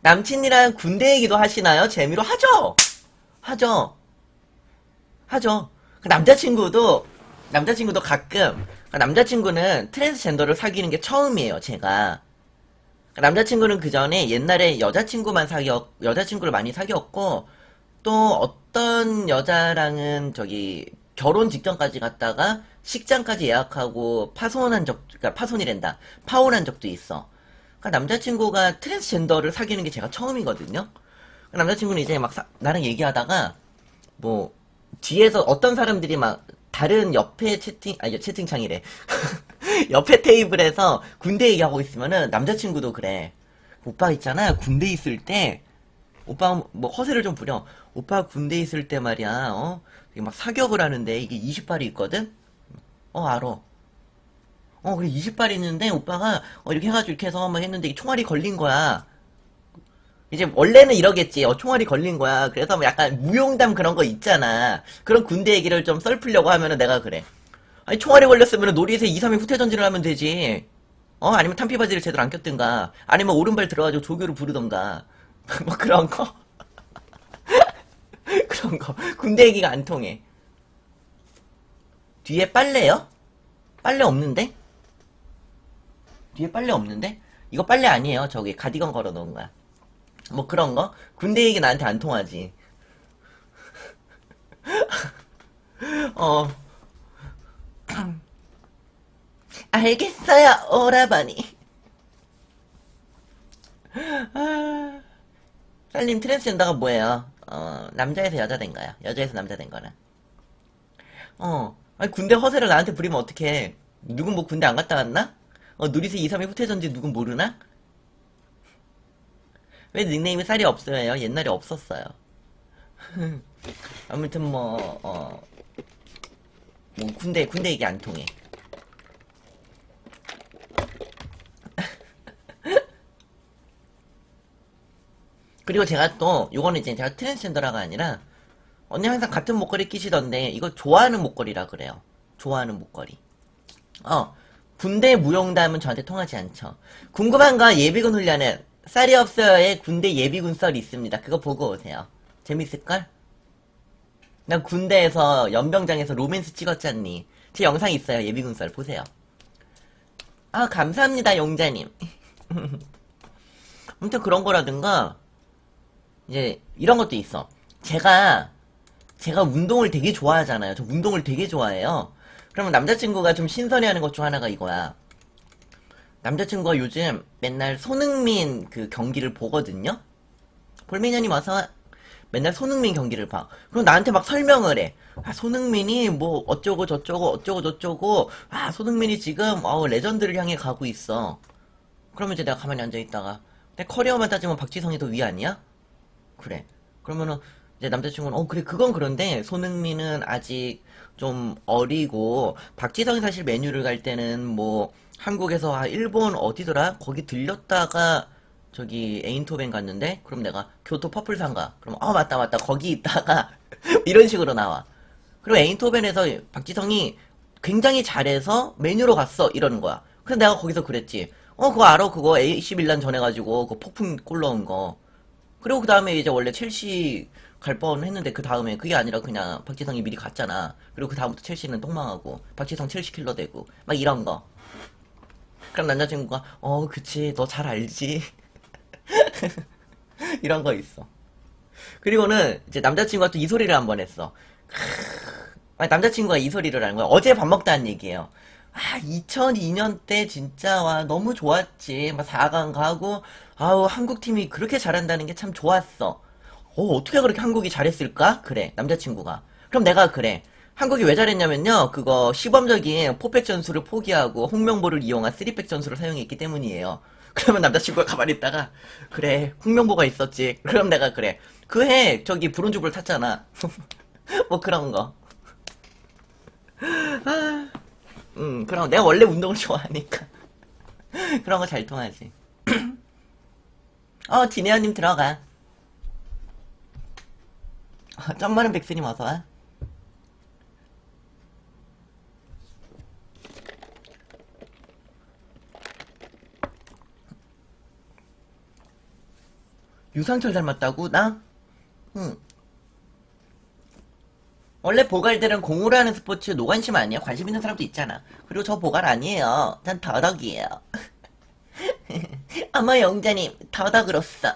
남친이랑 군대 얘기도 하시나요? 재미로 하죠. 하죠. 하죠. 그 남자친구도 남자친구도 가끔 그 남자친구는 트랜스젠더를 사귀는 게 처음이에요. 제가 그 남자친구는 그 전에 옛날에 여자친구만 사귀었 여자친구를 많이 사귀었고 또 어떤 여자랑은 저기 결혼 직전까지 갔다가 식장까지 예약하고 파손한 적, 그러니까 파손이란다. 파혼한 적도 있어. 그러니까 남자친구가 트랜스젠더를 사귀는 게 제가 처음이거든요. 그 남자친구는 이제 막 사- 나랑 얘기하다가 뭐 뒤에서 어떤 사람들이 막 다른 옆에 채팅 아니 채팅창이래. 옆에 테이블에서 군대 얘기하고 있으면은 남자친구도 그래. 오빠 있잖아. 군대 있을 때 오빠 뭐 허세를 좀 부려. 오빠 군대 있을 때 말이야. 어? 막 사격을 하는데 이게 20발이 있거든? 어 알어 어 그래 20발 있는데 오빠가 어 이렇게 해가지고 이렇게 해서 막 했는데 이 총알이 걸린 거야 이제 원래는 이러겠지. 어, 총알이 걸린 거야. 그래서 뭐 약간 무용담 그런 거 있잖아. 그런 군대 얘기를 좀 썰풀려고 하면은 내가 그래. 아니 총알이 걸렸으면 놀이에서 2, 3일 후퇴 전진을 하면 되지. 어 아니면 탄피 바지를 제대로 안 꼈든가. 아니면 오른발 들어가지고 조교를 부르던가. 뭐 그런 거. 그런 거. 군대 얘기가 안 통해. 뒤에 빨래요? 빨래 없는데? 뒤에 빨래 없는데? 이거 빨래 아니에요. 저기 가디건 걸어 놓은 거야. 뭐 그런 거? 군대 얘기 나한테 안 통하지. 어. 알겠어요, 오라버니. 아, 쌀님 트랜스젠더가 뭐예요? 어, 남자에서 여자 된 거야. 여자에서 남자 된 거라. 어, 아니 군대 허세를 나한테 부리면 어떡해. 누군 뭐 군대 안 갔다 왔나? 어, 누리세 2, 3일 후퇴전지 누군 모르나? 왜 닉네임이 쌀이 없어요? 옛날에 없었어요. 아무튼 뭐, 어, 뭐 군대 군대 얘기 안 통해. 그리고 제가 또 요거는 이제 제가 트랜스젠더라가 아니라 언니 항상 같은 목걸이 끼시던데 이거 좋아하는 목걸이라 그래요. 좋아하는 목걸이. 어, 군대 무용담은 저한테 통하지 않죠. 궁금한 거 예비군 훈련은 쌀이 없어요의 군대 예비군 썰이 있습니다. 그거 보고 오세요. 재밌을걸? 난 군대에서 연병장에서 로맨스 찍었잖니. 제 영상 있어요. 예비군 썰 보세요. 아 감사합니다 용자님. 아무튼 그런 거라든가 이제 이런 것도 있어. 제가 제가 운동을 되게 좋아하잖아요. 저 운동을 되게 좋아해요. 그러면 남자친구가 좀 신선해하는 것 중 하나가 이거야. 남자친구가 요즘 맨날 손흥민 그 경기를 보거든요? 볼메냐님 와서 맨날 손흥민 경기를 봐. 그럼 나한테 막 설명을 해. 아, 손흥민이 뭐 어쩌고 저쩌고 어쩌고 저쩌고 아, 손흥민이 지금 어, 레전드를 향해 가고 있어. 그러면 이제 내가 가만히 앉아 있다가 내 커리어만 따지면 박지성이 더 위 아니야? 그래. 그러면은 이제 남자친구는 어 그래 그건 그런데 손흥민은 아직 좀 어리고 박지성이 사실 메뉴를 갈 때는 뭐 한국에서 아 일본 어디더라? 거기 들렸다가 저기 에인토벤 갔는데 그럼 내가 교토 퍼플상가. 그럼 어 맞다 맞다. 거기 있다가 이런 식으로 나와. 그리고 에인토벤에서 박지성이 굉장히 잘해서 메뉴로 갔어. 이러는 거야. 그래서 내가 거기서 그랬지. 어 그거 알아? 그거 AC 밀란 전해가지고 그 폭풍 골 넣은 거. 그리고 그 다음에 이제 원래 첼시 갈 뻔 했는데 그 다음에 그게 아니라 그냥 박지성이 미리 갔잖아. 그리고 그 다음부터 첼시는 똥망하고 박지성 첼시 킬러 되고 막 이런 거. 그럼 남자친구가 어 그치 너 잘 알지 이런 거 있어. 그리고는 이제 남자친구가 또 이 소리를 한 번 했어. 아니, 남자친구가 이 소리를 하는 거야. 어제 밥 먹다 한 얘기예요. 아, 2002년 때 진짜 와 너무 좋았지. 막 4강 가고 아우 한국 팀이 그렇게 잘한다는 게 참 좋았어. 어, 어떻게 그렇게 한국이 잘했을까? 그래. 남자친구가. 그럼 내가 그래. 한국이 왜 잘했냐면요. 그거 시범적인 포백 전술을 포기하고 홍명보를 이용한 쓰리백 전술을 사용했기 때문이에요. 그러면 남자친구가 가만히 있다가 그래 홍명보가 있었지. 그럼 내가 그래. 그 해 저기 브론즈볼 탔잖아. 뭐 그런 거. 아, 음, 그럼 내가 원래 운동을 좋아하니까. 그런 거 잘 통하지. 어, 디네어님 들어가. 어, 점마는 백스님 어서와. 유상철 닮았다고? 나? 응. 원래 보갈들은 공으로 하는 스포츠 노관심 아니야? 관심 있는 사람도 있잖아. 그리고 저 보갈 아니에요. 전 더덕이에요. 어머 영자님 더덕으로서